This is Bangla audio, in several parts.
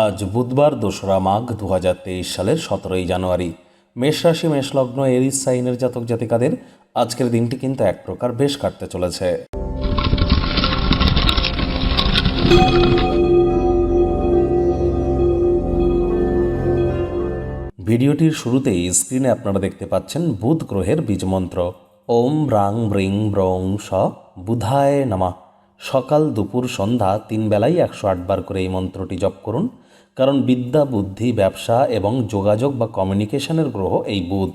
আজ বুধবার দোসরা মাঘ দু হাজার তেইশ সালের সতেরোই জানুয়ারি। মেষ রাশি মেষলগ্ন এরিস, সাইনের জাতক জাতিকাদের আজকের দিনটি কিন্তু এক প্রকার বেশ কাটতে চলেছে। ভিডিওটির শুরুতেই স্ক্রিনে আপনারা দেখতে পাচ্ছেন বুধ গ্রহের বীজমন্ত্র। ওম ব্রাং ব্রিং, ব্রং স বুধায় নামা। সকাল দুপুর সন্ধ্যা তিন বেলায় একশো আটবার করে এই মন্ত্রটি জপ করুন, কারণ বিদ্যা, বুদ্ধি, ব্যবসা এবং যোগাযোগ বা কমিউনিকেশনের গ্রহ এই বুধ।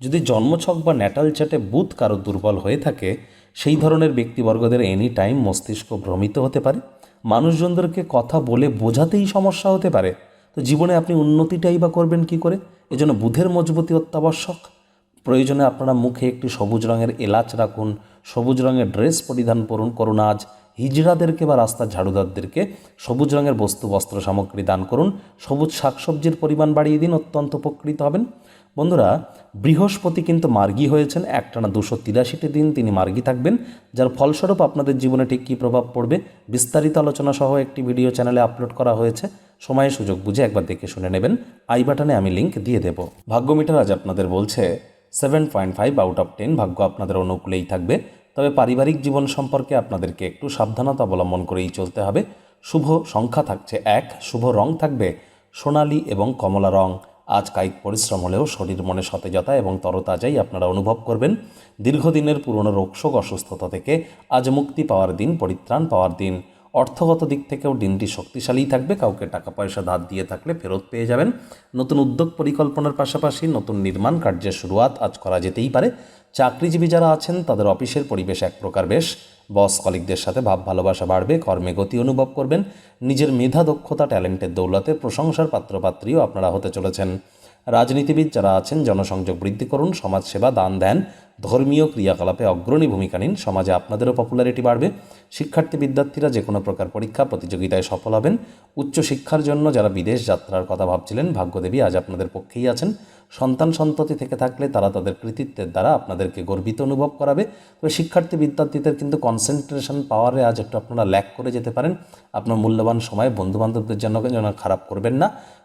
যদি জন্মছক বা ন্যাটাল চ্যাটে বুধ কারও দুর্বল হয়ে থাকে, সেই ধরনের ব্যক্তিবর্গদের এনি টাইম মস্তিষ্ক ভ্রমিত হতে পারে। মানুষজনদেরকে কথা বলে বোঝাতেই সমস্যা হতে পারে। তো জীবনে আপনি উন্নতিটাই বা করবেন কি করে? এজন্য বুধের মজবুতি অত্যাবশ্যক। প্রয়োজনে আপনারা মুখে একটি সবুজ রঙের এলাচ রাখুন, সবুজ রঙের ড্রেস পরিধান করুন করুন আজ। হিজড়াদেরকে বা রাস্তার ঝাড়ুদারদেরকে সবুজ রঙের বস্তু, বস্ত্র, সামগ্রী দান করুন। সবুজ শাকসবজির পরিমাণ বাড়িয়ে দিন, অত্যন্ত উপকৃত হবেন। বন্ধুরা, বৃহস্পতি কিন্তু মার্গী হয়েছেন, একটানা দুশো তিরাশিটি দিন তিনি মার্গী থাকবেন, যার ফলস্বরূপ আপনাদের জীবনে ঠিক কী প্রভাব পড়বে বিস্তারিত আলোচনা সহ একটি ভিডিও চ্যানেলে আপলোড করা হয়েছে। সময় সুযোগ বুঝে একবার দেখে শুনে নেবেন। আই বাটনে আমি লিঙ্ক দিয়ে দেব। ভাগ্য মিটার আজ আপনাদের বলছে, seven point five out of ten ভাগ্য আপনাদের অনুকূলেই থাকবে। তবে পারিবারিক জীবন সম্পর্কে আপনাদেরকে একটু সাবধানতা অবলম্বন করেই চলতে হবে। শুভ সংখ্যা থাকছে এক, শুভ রং থাকবে সোনালি এবং কমলা রং। আজ কায়িক পরিশ্রম হলেও শরীর মনে সতেজতা এবং তরতাজাই আপনারা অনুভব করবেন। দীর্ঘদিনের পুরনো রোগশোক অসুস্থতা থেকে আজ মুক্তি পাওয়ার দিন, পরিত্রাণ পাওয়ার দিন। অর্থগত দিক থেকেও দিনটি শক্তিশালীই থাকবে। কাউকে টাকা পয়সা ধার দিয়ে থাকলে ফেরত পেয়ে যাবেন। নতুন উদ্যোগ পরিকল্পনার পাশাপাশি নতুন নির্মাণ কার্যের শুরুয়াত আজ করা যেতেই পারে। চাকরিজীবী যারা আছেন, তাদের অফিসের পরিবেশ এক প্রকার বেশ। বস কলিকদের সাথে ভাব ভালোবাসা বাড়বে, কর্মে গতি অনুভব করবেন। নিজের মেধা, দক্ষতা, ট্যালেন্টের দৌলতে প্রশংসার পাত্রপাত্রীও আপনারা হতে চলেছেন। রাজনীতিবিদ যারা আছেন, জনসংযোগ বৃদ্ধি করুন, সমাজসেবা দান দেন, ধর্মীয় ক্রিয়াকলাপে অগ্রণী ভূমিকা নিন, সমাজে আপনাদেরও পপুলারিটি বাড়বে। শিক্ষার্থী বিদ্যার্থীরা যে কোনো প্রকার পরীক্ষা, প্রতিযোগিতায় সফল হবেন। উচ্চশিক্ষার জন্য যারা বিদেশ যাত্রার কথা ভাবছিলেন, ভাগ্যদেবী আজ আপনাদের পক্ষেই আছেন। সন্তান সন্ততি থেকে থাকলে তারা তাদের কৃতিত্বের দ্বারা আপনাদেরকে গর্বিত অনুভব করাবে। তবে শিক্ষার্থী বিদ্যার্থীদের কিন্তু কনসেন্ট্রেশন পাওয়ারে আজ একটু আপনারা ল্যাক করে যেতে পারেন। আপনার মূল্যবান সময় বন্ধুবান্ধবদের জন্য যেন খারাপ করবেন না।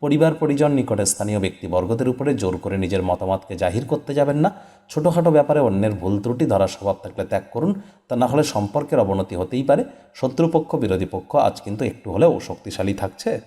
পরিবার পরিজন নিকটে স্থানীয় ব্যক্তিবর্গদের উপরে জোর করে নিজের মতামতকে জাহির করতে যাবেন না। ছোটোখাটো ব্যাপারে অন্যের ভুল ত্রুটি ধরার স্বভাব থাকলে ত্যাগ করুন। তা না হলে সম্পর্কের অবনতি হতেই পারে। শত্রুপক্ষ, বিরোধী পক্ষ আজ কিন্তু একটু হলেও শক্তিশালী থাকছে।